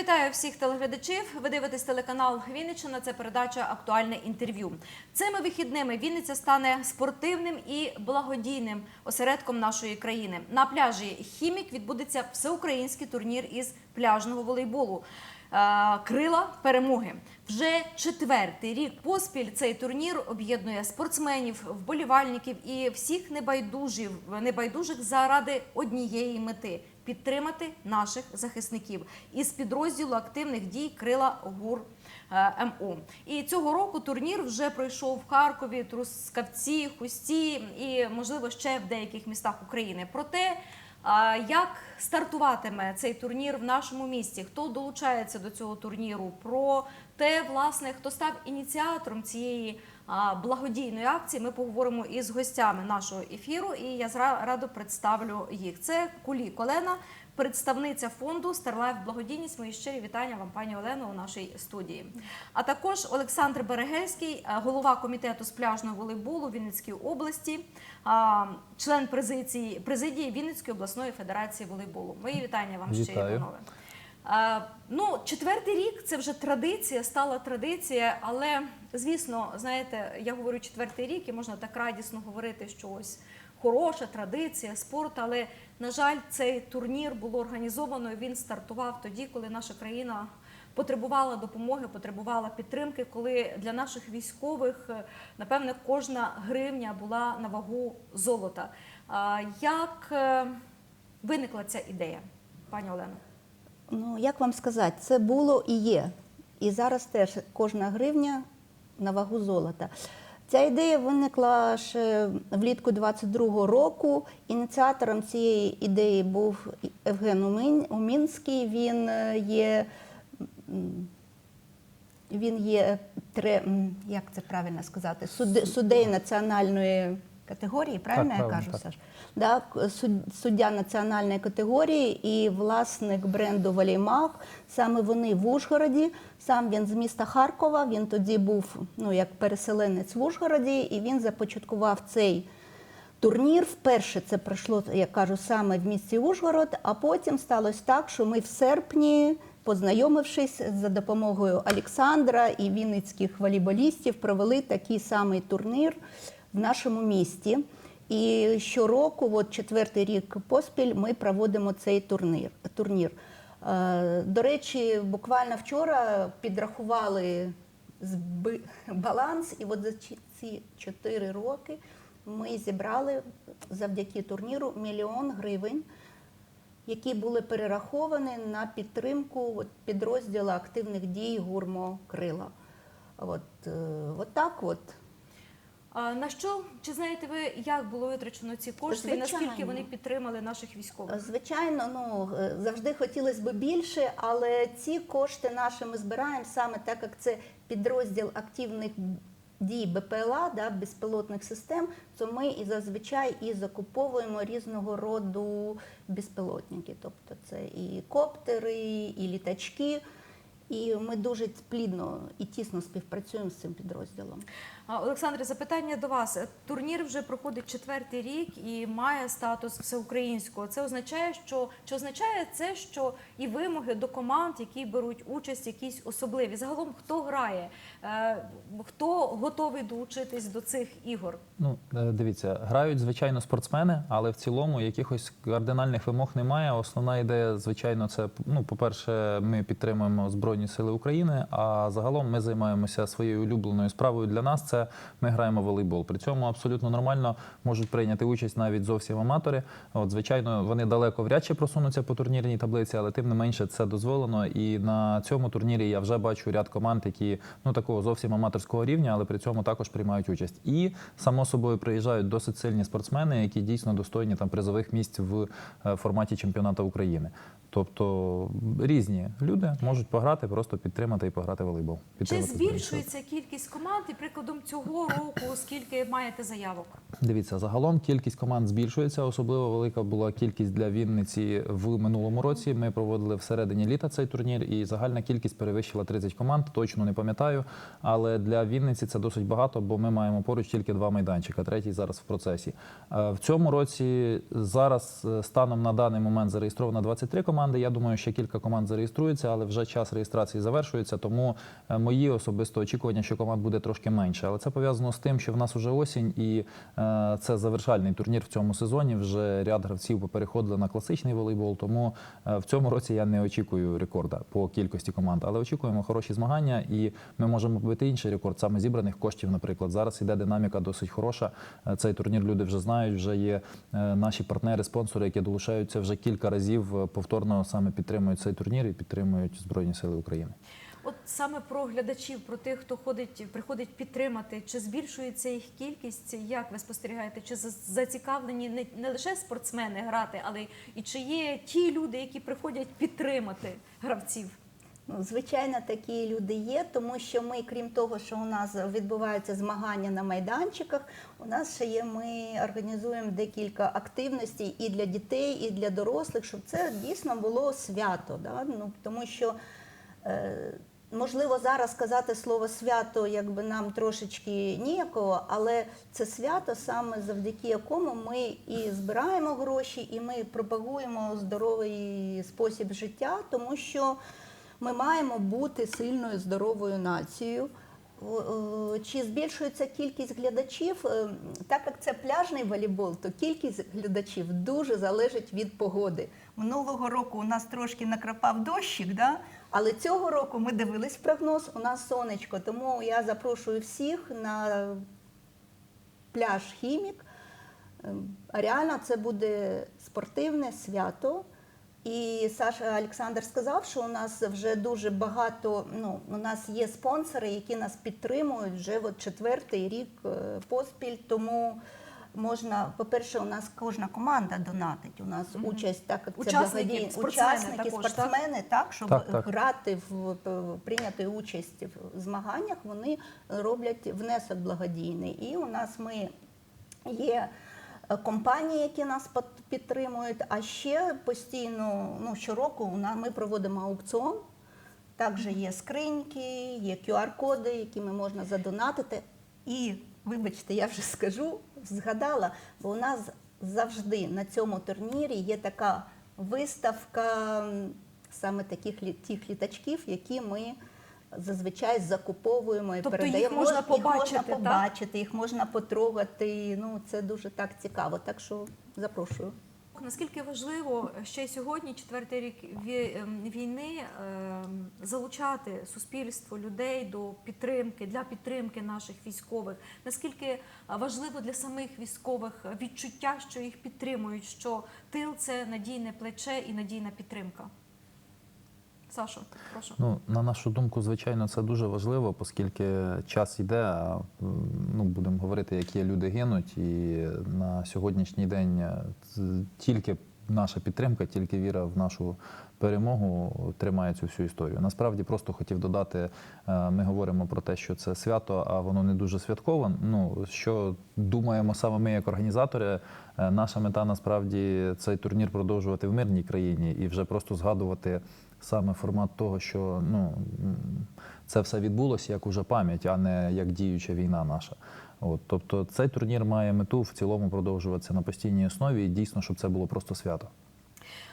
вітаю всіх телеглядачів. Ви дивитесь телеканал Вінниччина. Це передача Актуальне інтерв'ю. Цими вихідними Вінниця стане спортивним і благодійним осередком нашої країни. На пляжі Хімік відбудеться всеукраїнський турнір із пляжного волейболу. Е, Крила перемоги вже четвертий рік поспіль цей турнір об'єднує спортсменів, вболівальників і всіх небайдужів, небайдужих заради однієї мети підтримати наших захисників із підрозділу активних дій Крила ГУР е, МО. І цього року турнір вже пройшов в Харкові, Трускавці, Хусті і, можливо, ще в деяких містах України. Проте а, Як стартуватиме цей турнір в нашому місті? Хто долучається до цього турніру? Про те, власне, хто став ініціатором цієї благодійної акції, ми поговоримо із гостями нашого ефіру. І я радо представлю їх. Це Кулі Колена, представниця фонду Starlife Благодійність. Мої щирі вітання вам, пані Олено, у нашій студії. А також Олександр Берегельський, е, голова комітету з пляжного волейболу Вінницької області, член президії, Вінницької обласної федерації волейболу. Мої вітання вам щирі, Вітаю. панове. Ну, четвертий рік це вже традиція, стала традиція, але звісно, знаєте, я говорю четвертий рік, і можна так радісно говорити, що ось хороша традиція, спорт. Але на жаль, цей турнір було організовано. і Він стартував тоді, коли наша країна потребувала допомоги, потребувала підтримки, коли для наших військових, е, напевне, кожна гривня була на вагу золота. Як е, виникла ця ідея, пані Олено? Ну, як вам сказати, це було і є. І зараз теж кожна гривня на вагу золота. Ця ідея виникла ще влітку 22-го року. Ініціатором цієї ідеї був Євген Умінський. Він е, є, він є як це правильно сказати, суд- суддей національної категорії, правильно я кажу, так. Саш? Да, суддя національної категорії і власник бренду Валімах. Саме вони в Ужгороді. Сам він з міста Харкова. Він тоді був ну, як переселенець в Ужгороді, і він започаткував цей турнір. Вперше це пройшло, я кажу, саме в місті Ужгород, а потім сталося так, що ми в серпні. Познайомившись за допомогою Олександра і вінницьких волейболістів, провели такий самий турнір в нашому місті. І щороку, от четвертий рік поспіль, ми проводимо цей турнір. турнір. Е, До речі, буквально вчора підрахували баланс, і от за ці- чотири роки ми зібрали завдяки турніру мільйон гривень, які були перераховані на підтримку підрозділу активних дій гурмо Крила. От, е, от так от. А на що чи знаєте ви, як було витрачено ці кошти і наскільки вони підтримали наших військових? Звичайно, ну е, завжди хотілося б більше, але ці кошти наші ми збираємо саме так, як це підрозділ активних дій БПЛА, да, безпілотних систем, то ми і зазвичай і закуповуємо різного роду безпілотники. Тобто це і коптери, і літачки. І ми дуже плідно і тісно співпрацюємо з цим підрозділом. Олександре, запитання до вас. Турнір вже проходить четвертий рік і має статус всеукраїнського. Це означає, що чи означає це, що і вимоги до команд, які беруть участь, якісь особливі? Загалом хто грає, Е, хто готовий долучитись до цих ігор? Ну, е, дивіться, грають звичайно спортсмени, але в цілому якихось кардинальних вимог немає. Основна ідея, звичайно, це ну, по-перше, ми підтримуємо Збройні Сили України. А загалом ми займаємося своєю улюбленою справою для нас. Це ми граємо волейбол. При цьому абсолютно нормально можуть прийняти участь навіть зовсім аматори. От, звичайно, вони далеко вряд чи просунуться по турнірній таблиці, але тим не менше це дозволено. І на цьому турнірі я вже бачу ряд команд, які ну такого зовсім аматорського рівня, але при цьому також приймають участь. І само собою приїжджають досить сильні спортсмени, які дійсно достойні там призових місць в е, форматі чемпіонату України. Тобто різні люди можуть пограти, просто підтримати і пограти в волейбол. Чи Підтримати збільшується кількість команд? І прикладом цього року скільки маєте заявок? Дивіться, загалом кількість команд збільшується. Особливо велика була кількість для Вінниці в минулому році. Ми проводили всередині літа цей турнір, і загальна кількість перевищила 30 команд. Точно не пам'ятаю. Але для Вінниці це досить багато, бо ми маємо поруч тільки два майданчика. Третій зараз в процесі. Е, В цьому році зараз е, станом на даний момент зареєстровано 23 команди. Я думаю, ще кілька команд зареєструються, але вже час реєстрації завершується. Тому е, мої особисто очікування, що команд буде трошки менше. Але це пов'язано з тим, що в нас вже осінь, і е, це завершальний турнір в цьому сезоні. Вже ряд гравців переходили на класичний волейбол. Тому е, в цьому році я не очікую рекорда по кількості команд, але очікуємо хороші змагання, і ми можемо побити інший рекорд саме зібраних коштів. Наприклад, зараз іде динаміка досить хороша. Цей турнір люди вже знають. Вже є наші партнери, спонсори, які долучаються вже кілька разів е, повторно саме підтримують цей турнір і підтримують Збройні Сили України. От саме про глядачів, про тих, хто ходить, приходить підтримати, чи збільшується їх кількість? Як ви спостерігаєте? Чи за- зацікавлені не, не лише спортсмени грати, але і чи є ті люди, які приходять підтримати гравців? Ну, звичайно, такі люди є, тому що ми, крім того, що у нас відбуваються змагання на майданчиках, у нас ще є, ми організуємо декілька активностей і для дітей, і для дорослих, щоб це дійсно було свято. Да? Ну, тому що е, можливо зараз сказати слово свято, якби нам трошечки ніякого, але це свято саме завдяки якому ми і збираємо гроші, і ми пропагуємо здоровий спосіб життя, тому що ми маємо бути сильною здоровою нацією. Е, Чи збільшується кількість глядачів? Е, Так як це пляжний волейбол, то кількість глядачів дуже залежить від погоди. Минулого року у нас трошки накрапав дощик, да? але цього року ми дивились прогноз, у нас сонечко. Тому я запрошую всіх на пляж Хімік. Ем, Реально це буде спортивне свято. І Саша Олександр сказав, що у нас вже дуже багато. Ну, у нас є спонсори, які нас підтримують вже от четвертий рік е, поспіль. Тому можна, по-перше, у нас кожна команда донатить. У нас участь так як це Учасники, благодійні спортсмени учасники, також, спортсмени, так, щоб Так, так. грати в в- прийняти участь в змаганнях, вони роблять внесок благодійний. І у нас ми є компанії, які нас підтримують. А ще постійно, ну щороку, ми проводимо аукціон. Також є скриньки, є QR-коди, якими можна задонатити. І, вибачте, я вже скажу, згадала, бо у нас завжди на цьому турнірі є така виставка саме таких лі- тих літачків, які ми зазвичай закуповуємо і Тобто передаємо. можна Їх можна побачити, так? побачити, їх можна потрогати. Ну, це дуже так цікаво. Так що запрошую. Наскільки важливо ще й сьогодні, четвертий рік ем, війни, ем, залучати суспільство людей до підтримки для підтримки наших військових? Наскільки е, важливо для самих військових відчуття, що їх підтримують, що тил це надійне плече і надійна підтримка? Сашо, прошу. Ну, на нашу думку, звичайно, це дуже важливо, оскільки час йде. А ну, будемо говорити, які люди гинуть, і на сьогоднішній день е, тільки наша підтримка, тільки віра в нашу перемогу тримає цю всю історію. Насправді просто хотів додати, е, ми говоримо про те, що це свято, а воно не дуже святкове. Ну що думаємо саме ми, як організатори, е, наша мета насправді цей турнір продовжувати в мирній країні і вже просто згадувати саме формат того, що ну це все відбулося як уже пам'ять, а не як діюча війна наша. От, тобто цей турнір має мету в цілому продовжуватися на постійній основі, і дійсно, щоб це було просто свято.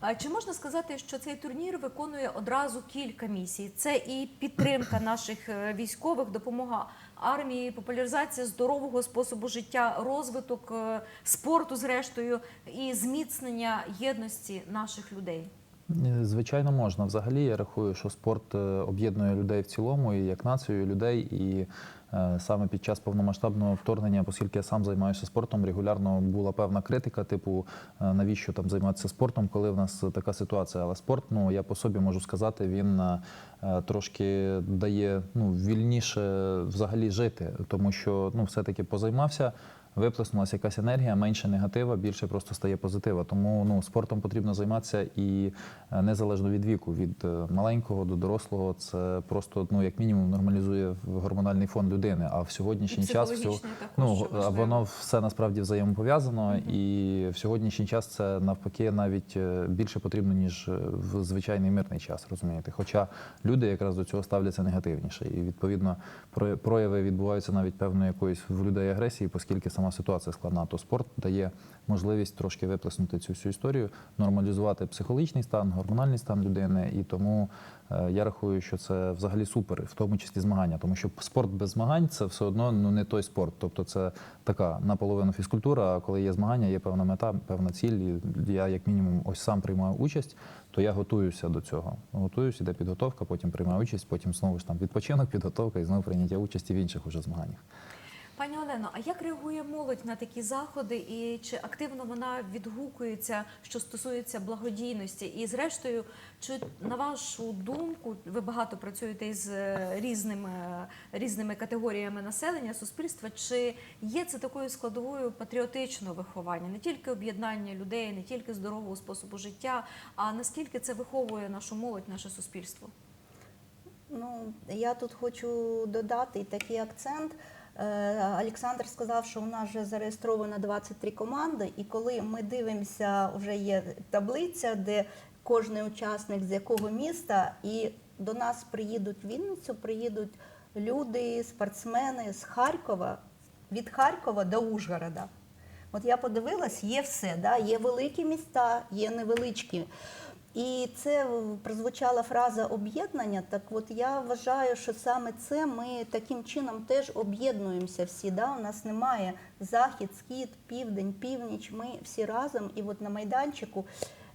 А чи можна сказати, що цей турнір виконує одразу кілька місій? Це і підтримка наших е, військових, допомога армії, популяризація здорового способу життя, розвиток е, спорту, зрештою, і зміцнення єдності наших людей. Е, Звичайно, можна. Взагалі, я рахую, що спорт е, об'єднує людей в цілому, і як націю людей. І саме під час повномасштабного вторгнення, оскільки я сам займаюся спортом, регулярно була певна критика, типу, е, навіщо там займатися спортом, коли в нас така ситуація. Але спорт, ну я по собі можу сказати, він е, е, трошки дає ну, вільніше взагалі жити, тому що ну, все-таки позаймався. виплеснулася якась енергія, менше негатива, більше просто стає позитива. Тому ну, спортом потрібно займатися і е, незалежно від віку, від е, маленького до дорослого, це просто ну, як мінімум нормалізує гормональний фон людини. А в сьогоднішній І час також, ну, воно все насправді взаємопов'язано, і в сьогоднішній час це навпаки навіть е, більше потрібно, ніж е, в звичайний мирний час, розумієте. Хоча люди якраз до цього ставляться негативніше. І відповідно про- прояви відбуваються навіть певної якоїсь в людей агресії, оскільки сама ситуація складна. То спорт дає можливість трошки виплеснути цю всю історію, нормалізувати психологічний стан, гормональний стан людини. І тому е, я рахую, що це взагалі супер, в тому числі змагання, тому що спорт без змагань це все одно ну не той спорт. Тобто це така наполовину фізкультура. А коли є змагання, є певна мета, певна ціль. І я як мінімум ось сам приймаю участь, то я готуюся до цього. Готуюся, іде підготовка, потім приймаю участь, потім знову ж там відпочинок, підготовка і знову прийняття участі в інших уже змаганнях. Олено, а як реагує молодь на такі заходи, і чи активно вона відгукується, що стосується благодійності? І зрештою, чи на вашу думку, ви багато працюєте із е, різними, різними категоріями населення, суспільства, чи є це такою складовою патріотичного виховання, не тільки об'єднання людей, не тільки здорового способу життя, а наскільки це виховує нашу молодь, наше суспільство? Ну, я тут хочу додати такий акцент. Е, Олександр сказав, що у нас вже зареєстровано 23 команди, і коли ми дивимося, вже є таблиця, де кожен учасник з якого міста, і до нас приїдуть в Вінницю, приїдуть люди, спортсмени з Харкова, від Харкова до Ужгорода. От я подивилась, є все, да? є великі міста, є невеличкі. І це прозвучала фраза об'єднання. Так от я вважаю, що саме це ми таким чином теж об'єднуємося всі. Да? У нас немає захід, схід, південь, північ. Ми всі разом. І от на майданчику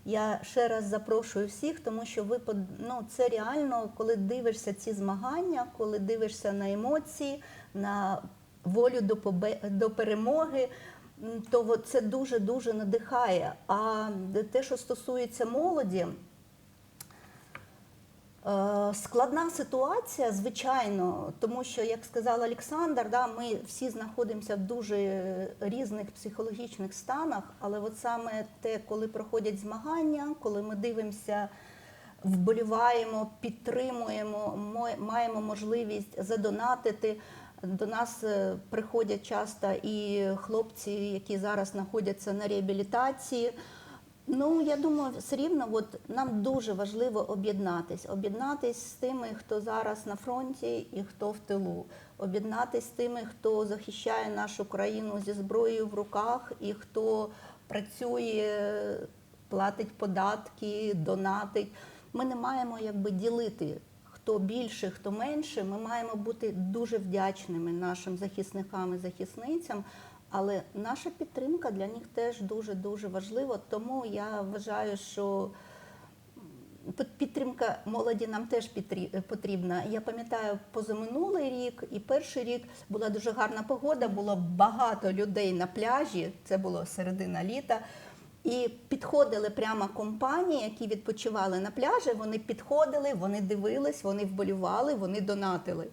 я ще раз запрошую всіх, тому що ви ну, це реально, коли дивишся ці змагання, коли дивишся на емоції, на волю до, побе- до перемоги. То це дуже дуже надихає. А те, що стосується молоді, Е, Складна ситуація, звичайно, тому що, як сказав Олександр, да, ми всі знаходимося в дуже різних психологічних станах, але от саме те, коли проходять змагання, коли ми дивимося, вболіваємо, підтримуємо, маємо можливість задонатити. До нас е, приходять часто і хлопці, які зараз знаходяться на реабілітації. Ну, я думаю, все рівно от, нам дуже важливо об'єднатись. Об'єднатись з тими, хто зараз на фронті і хто в тилу. Об'єднатись з тими, хто захищає нашу країну зі зброєю в руках і хто працює, платить податки, донатить. Ми не маємо якби ділити. Хто більше, хто менше, ми маємо бути дуже вдячними нашим захисникам і захисницям. Але наша підтримка для них теж дуже дуже важлива. Тому я вважаю, що підтримка молоді нам теж потрібна. Я пам'ятаю, позаминулий рік і перший рік була дуже гарна погода, було багато людей на пляжі. Це було середина літа. І підходили прямо компанії, які відпочивали на пляжі. Вони підходили, вони дивились, вони вболівали, вони донатили.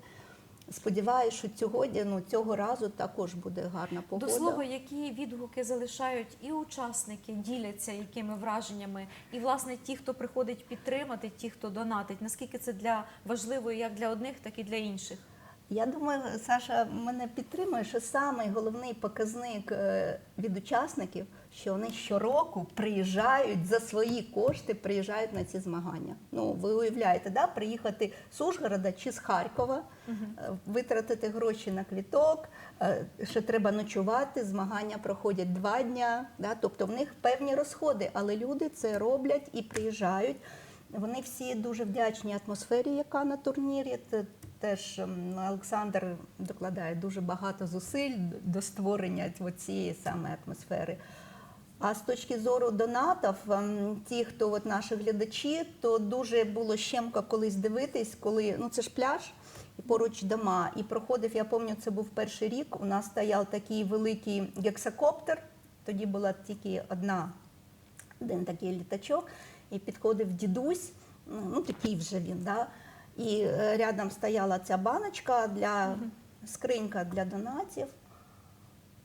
Сподіваюся, що цього, ну, цього разу також буде гарна погода. До слова, які відгуки залишають і учасники, діляться якими враженнями, і власне ті, хто приходить підтримати, ті, хто донатить. Наскільки це для важливо як для одних, так і для інших? Я думаю, Саша мене підтримує, що самий головний показник е, від учасників, що вони щороку приїжджають за свої кошти, приїжджають на ці змагання. Ну, ви уявляєте, да? приїхати з Ужгорода чи з Харкова, е, витратити гроші на квіток, ще треба ночувати, змагання проходять два дня. Да? Тобто в них певні розходи, але люди це роблять і приїжджають. Вони всі дуже вдячні атмосфері, яка на турнірі. Теж Олександр докладає дуже багато зусиль до створення цієї саме атмосфери. А з точки зору донатів, ем, ті, хто от наші глядачі, то дуже було щемко колись дивитись, коли ну це ж пляж і поруч дома. І проходив, я пам'ятаю, це був перший рік. У нас стояв такий великий гексакоптер. Тоді була тільки одна один такий літачок, і підходив дідусь, ну такий вже він, да, і е, рядом стояла ця баночка для скринька для донатів.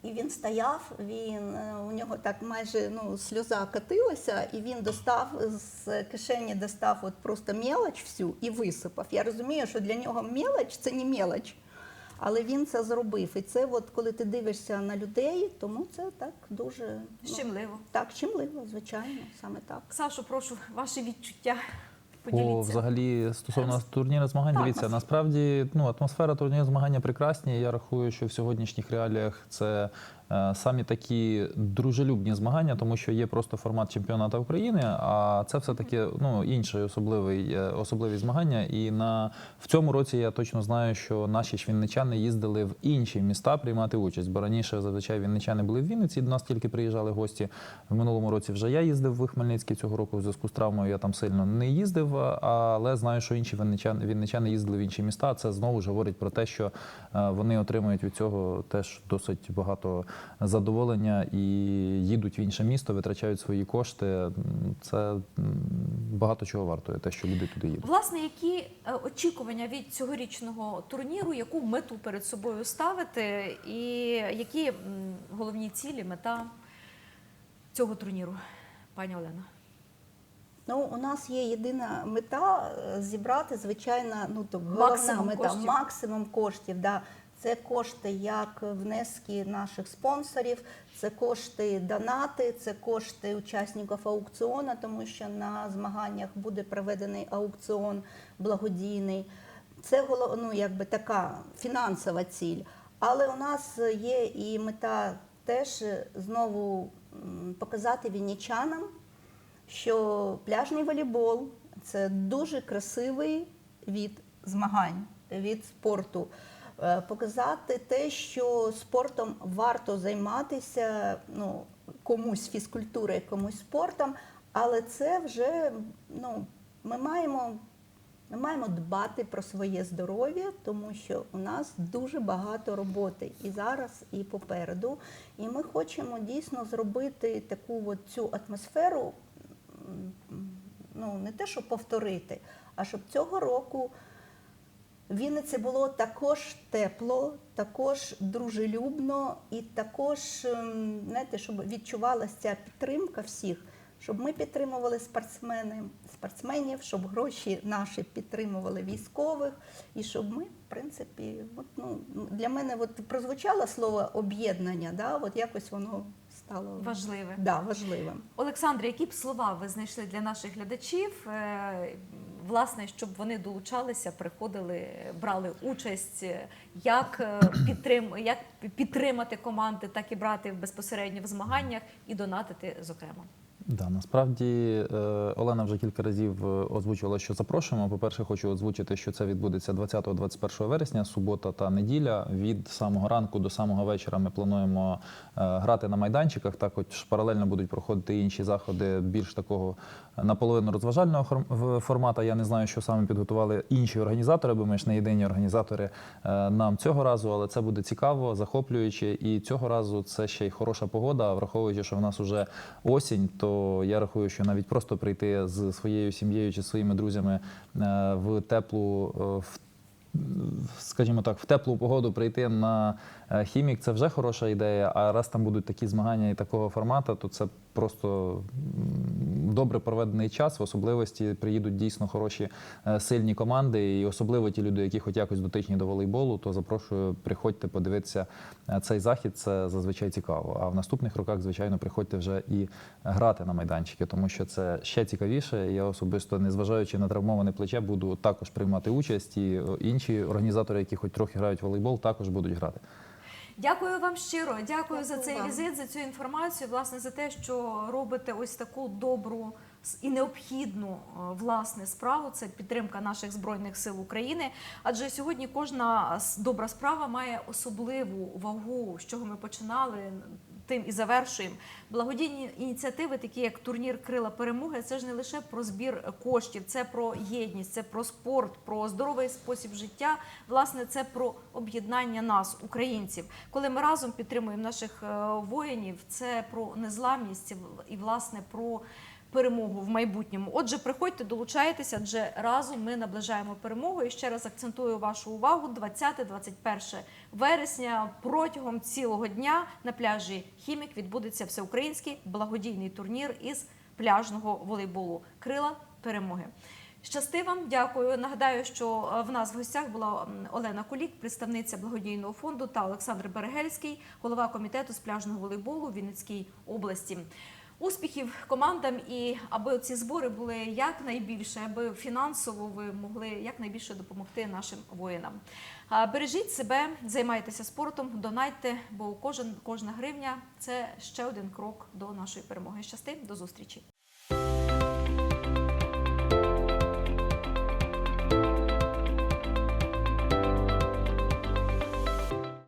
І він стояв, він е, у нього так майже ну, сльоза катилася, і він достав з кишені, достав от просто мелоч всю і висипав. Я розумію, що для нього мелоч це не мелоч. Але він це зробив. І це, от коли ти дивишся на людей, тому це так дуже ну, Щемливо. так, чимливо, звичайно, саме так. Сашу, прошу, ваші відчуття. По взагалі стосовно турніру змагань, Так, дивіться, нас- насправді ну, атмосфера турніру змагання прекрасні. Я рахую, що в сьогоднішніх реаліях це самі такі дружелюбні змагання, тому що є просто формат чемпіонату України, а це все таки ну, інший особливий, е, особливі змагання. І на в цьому році я точно знаю, що наші ж вінничани їздили в інші міста приймати участь. Бо раніше зазвичай вінничани були в Вінниці, до нас тільки приїжджали гості. В минулому році вже я їздив в Хмельницький цього року в зв'язку з травмою. Я там сильно не їздив, але знаю, що інші вінничани, вінничани їздили в інші міста. Це знову ж говорить про те, що е, вони отримують від цього теж досить багато задоволення і їдуть в інше місто, витрачають свої кошти. Це багато чого вартує, те, що люди туди їдуть. Власне, які е, очікування від цьогорічного турніру, яку мету перед собою ставити, і які головні цілі, мета цього турніру, пані Олена? Ну, у нас є єдина мета е, зібрати, звичайно, ну то головна Максимум мета коштів. максимум коштів. Да. Це кошти як внески наших спонсорів, це кошти донати, це кошти учасників аукціону, тому що на змаганнях буде проведений аукціон благодійний. Це ну, якби така фінансова ціль. Але у нас є і мета теж знову показати вінничанам, що пляжний волейбол це дуже красивий від змагань, від спорту. Е, Показати те, що спортом варто займатися, ну, комусь фізкультурою, комусь спортом, але це вже ну, ми маємо. Ми маємо дбати про своє здоров'я, тому що у нас дуже багато роботи і зараз, і попереду. І ми хочемо дійсно зробити таку от цю атмосферу, ну не те, щоб повторити, а щоб цього року в Вінниці було також тепло, також дружелюбно і також, ем, знаєте, щоб відчувалася ця підтримка всіх, щоб ми підтримували спортсмени, спортсменів, щоб гроші наші підтримували військових, і щоб ми, в принципі, от, ну, для мене от прозвучало слово об'єднання, да, от якось воно стало Важливе. Да, важливим. Олександре, які б слова ви знайшли для наших глядачів? Власне, щоб вони долучалися, приходили, брали участь, е, як е, підтрим, як підтримати команди, так і брати безпосередньо в змаганнях і донатити, зокрема. Да, насправді е, Олена вже кілька разів е, озвучувала, що запрошуємо. По-перше, хочу озвучити, що це відбудеться 20-21 вересня, субота та неділя. Від самого ранку до самого вечора ми плануємо е, грати на майданчиках. Також паралельно будуть проходити інші заходи більш такого наполовину розважального формату. Я не знаю, що саме підготували інші організатори, бо ми ж не єдині організатори нам цього разу, але це буде цікаво, захоплююче. І цього разу це ще й хороша погода, враховуючи, що в нас вже осінь, то я рахую, що навіть просто прийти з своєю сім'єю чи своїми друзями е, в теплу. е, в Скажімо так, в теплу погоду прийти на хімік це вже хороша ідея. А раз там будуть такі змагання і такого формату, то це просто добре проведений час. В особливості приїдуть дійсно хороші е, сильні команди, і особливо ті люди, які хоч якось дотичні до волейболу, то запрошую, приходьте подивитися е, цей захід. Це зазвичай цікаво. А в наступних роках, звичайно, приходьте вже і грати на майданчики, тому що це ще цікавіше. Я особисто, незважаючи на травмоване плече, буду також приймати участь, і е, інші організатори, які хоч трохи грають в волейбол, також будуть грати. Дякую вам щиро. Дякую, за цей вам. візит, за цю інформацію. Власне, за те, що робите ось таку добру і необхідну е, власне справу. Це підтримка наших збройних сил України. Адже сьогодні кожна добра справа має особливу вагу, з чого ми починали. Тим і завершуємо благодійні ініціативи, такі як турнір Крила перемоги. Це ж не лише про збір коштів, це про єдність, це про спорт, про здоровий спосіб життя. Власне, це про об'єднання нас, українців. Коли ми разом підтримуємо наших е, воїнів, це про незламність і власне про перемогу в майбутньому. Отже, приходьте, долучайтеся, адже разом ми наближаємо перемогу. І ще раз акцентую вашу увагу: 20-21 вересня протягом цілого дня на пляжі Хімік відбудеться всеукраїнський благодійний турнір із пляжного волейболу. Крила перемоги. Щасти вам, дякую. Нагадаю, що е, в нас в гостях була Олена Кулік, представниця благодійного фонду, та Олександр Берегельський, голова комітету з пляжного волейболу Вінницькій області. Успіхів командам і аби ці збори були якнайбільше, аби фінансово ви могли якнайбільше допомогти нашим воїнам. Бережіть себе, займайтеся спортом, донайте, бо кожен кожна гривня це ще один крок до нашої перемоги. Щасти, до зустрічі.